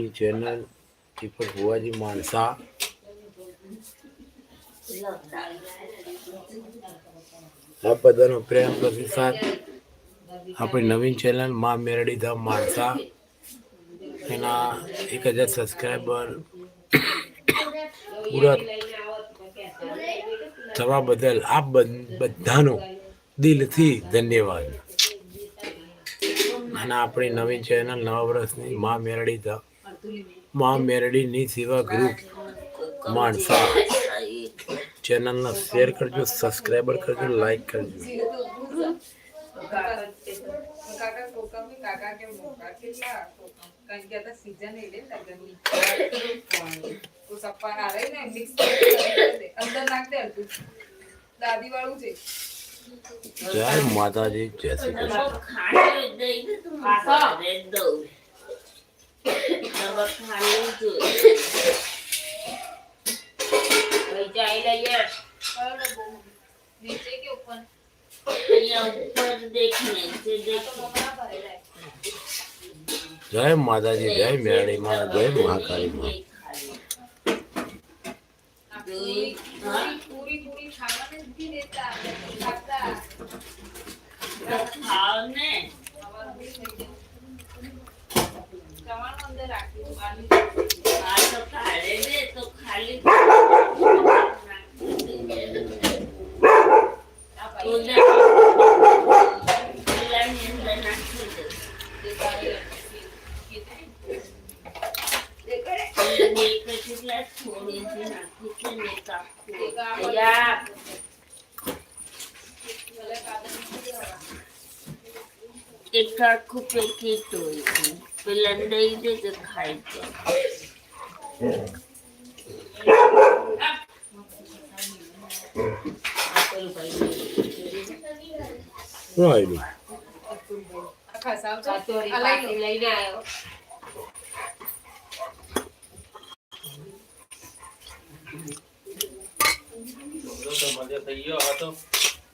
Channel tipper ભુવાજી માણસા. આ બધાનો પ્રેમ પ્રતિસાદ. આપણી નવીન ચેનલ મા મેરડી ધામ માણસા. એના એક હજાર સબસ્ક્રાઈબર પૂરા થવા બદલ આપ બધ- બધાનો દિલથી ધન્યવાદ. અને આપણી નવીન ચેનલ નવા વર્ષની મા મેરડી ધામ મા મેરડીની સેવા ગ્રુપ માણસા. ચેનલને શેર કરજો સબસ્ક્રાઈબર કરજો લાઈક કરજો. જય માતાજી જય શ્રી કે નમક ખાવું જોઈએ લઈ જાય લઈએ નીચે કે ઉપર જય માતાજી જય મેળી માં જય મહાકાળી માં ખાવ ને એક આખું પેકેટ હોય છે. પેલા દઈ દે તો ખાઈ લઈ.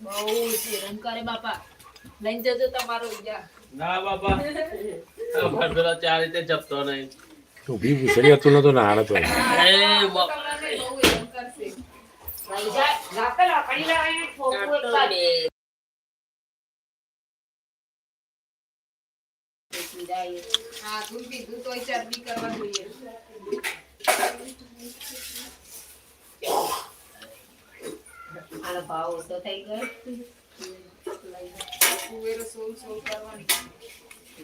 બહુ હેરાન કરે બાપા. લઈને જજો તમારો ના બાપા. પેલો ચાર રીતે જપતો નહીં. ઊભી પૂછડી હતું નતો ના કુવેરો સોલ સોલ કરવાની.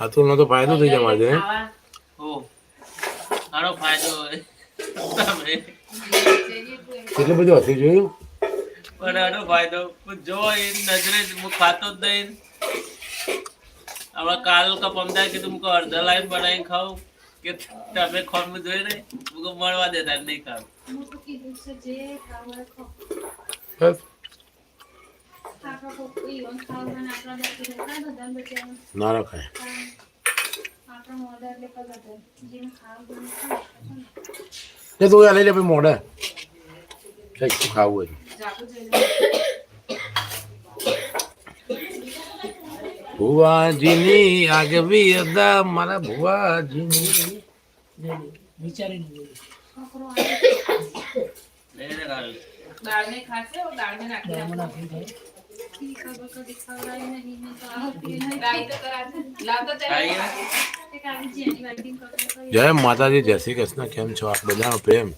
આ તો નતો ફાયદો થઈ જાય મારે હો. ફાયદો કેટલું બધું હસી જોયું? પણ આનો ફાયદો પણ જો એ નજરે જ હું ખાતો જ નહીં. હમણાં કાલ કા પમદાર કીધું મુકો અડધા લાઈન બનાવીને ખાવું કે તમે ખોટ જોઈ નહીં. મુકો મળવા દેતા નહીં ખાવું. બસ. ના રખાય. એ તો લઈ લે ભાઈ મોડે કંઈક ખાવું હોય ભુવાજીની આગવી અદા મારા ભુવાજીની. વિચારીને દાળ ને ખાશે દાળ ને નાખી જય માતાજી, જય શ્રી કૃષ્ણ. કેમ છો આપ બધાનો પ્રેમ?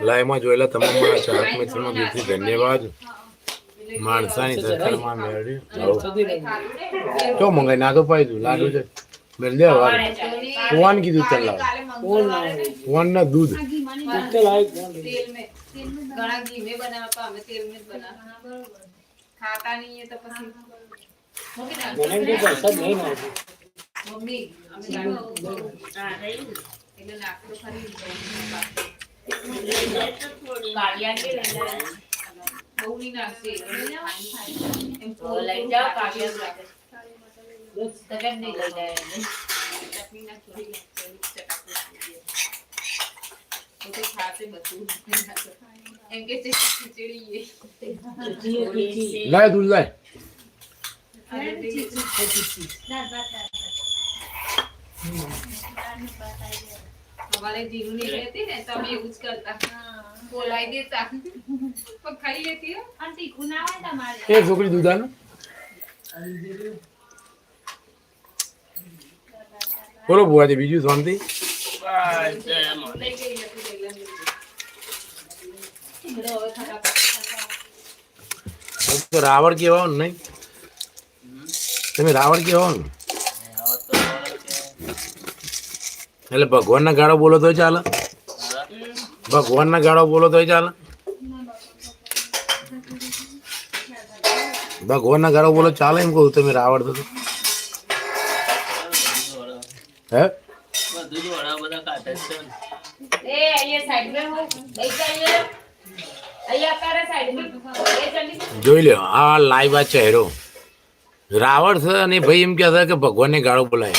લાઈવમાં જોયેલા તમામ મારા ચાહક મિત્રોનો દિલથી ધન્યવાદ. માણસાની સરકારમાં મેળવી. તો મંગાઈ? નાખો પાઈ તું લાડુ છે. મેળવી વાન કીધું ચલાવ वान ना दूध। तेल आए हाँ। तेल में घना घी में बनावा तो हमें तेल में बना। खाता नहीं है तो पसी बनेंगे तो सब नहीं ना मम्मी हमें आ લાય દૂધ લાય. ને ખાઈ લેતી હો. એ છોકરી દૂધ બોલો બુવાજી બીજું શાંતિ એમ. લઈ ગઈ હતી પહેલા લઈ ગઈ. એટલે હવે ફટાફટ તો રાવણ કેવા નહીં. તમે રાવણ કેવા ને એટલે ભગવાન ના ગાળો બોલો તો ચાલે. ભગવાન ના ગાળો બોલો તો ચાલે. ભગવાન ના ગાળો બોલો ચાલે એમ કહું તમે રાવણ તો. હે? બધું બધા કાઢે છે. એ સાઈડ હોય. જોઈ લ્યો, આ લાઈવ આ ચહેરો. રાવણ છે અને ભાઈ એમ કહેતા કે ભગવાનને ગાળો બોલાય.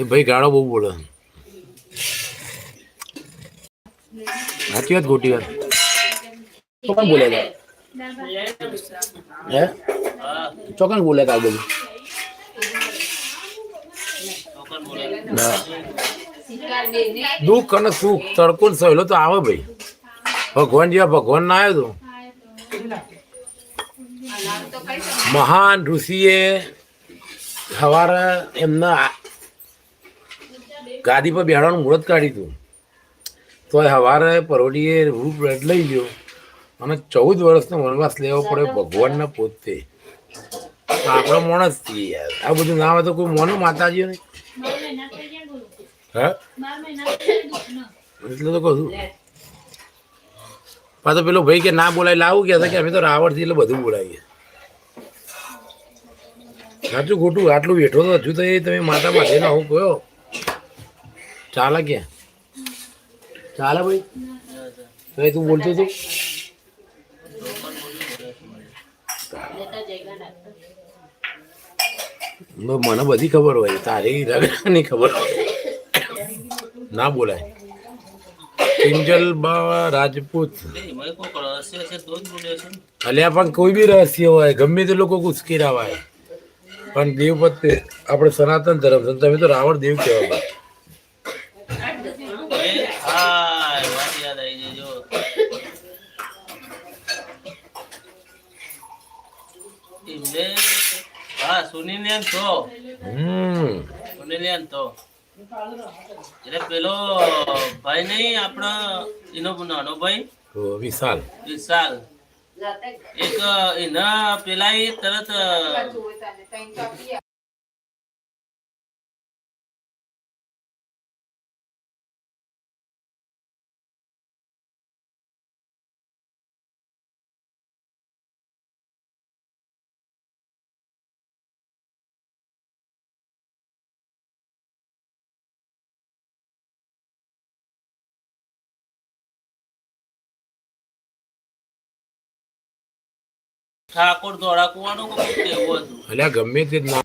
એ ભાઈ ગાળો બહુ બોલે સાચી વાત, ખોટી વાત? ચોકન બોલે હે? ચોકન બોલે કા બધું? દુઃખ અને સુખ તડકો સહેલો તો આવે ભાઈ. ભગવાન જેવા ભગવાન ના આવ્યો તો. અલાર્મ તો કઈ તમે મહાન ઋષિએ સવારે એમના ગાદી પર બેસવાનું મુહૂર્ત કાઢ્યું હતું. તો સવારે પરોડીએ રૂપ લઈ ગયો અને ચૌદ વર્ષનો વનવાસ લેવો પડે ભગવાનના પોતે. આપણો માણસ છીએ યાર. આ બધું ના હતું તો કોઈ મોનું માતાજીઓ નહીં. હા? એટલે તો કહું પાછો પેલો ભાઈ કે ના બોલાય, લાવું કે કે અમે તો રાવણથી એટલે બધું બોલાવીએ. સાચું ખોટું, આટલું બેઠો તો હજુ તો એ તમે માતા માટે હું કયો ચાલે કે? ચાલે ભાઈ? તો તું બોલતો તું. મને બધી ખબર હોય, તારી નહીં ખબર હોય. ના બોલાય. કિંજલ રાજપૂત. અલ્યા પણ કોઈ બી રહસ્ય હોય ગમે તે લોકો ઉશ્કેરાવાય પણ દેવ પત્તે આપણે સનાતન ધર્મ છે તમે તો રાવણ દેવ કહેવા હા સુનિલ તો. સુનિલ તો. એટલે પેલો ભાઈ નહીં આપણો એનો નાનો ભાઈ. વિશાલ. વિશાલ. એક એના પેલા તરત ઠાકોર ધોળા કુવાનું અલ્યા ગમે તે ના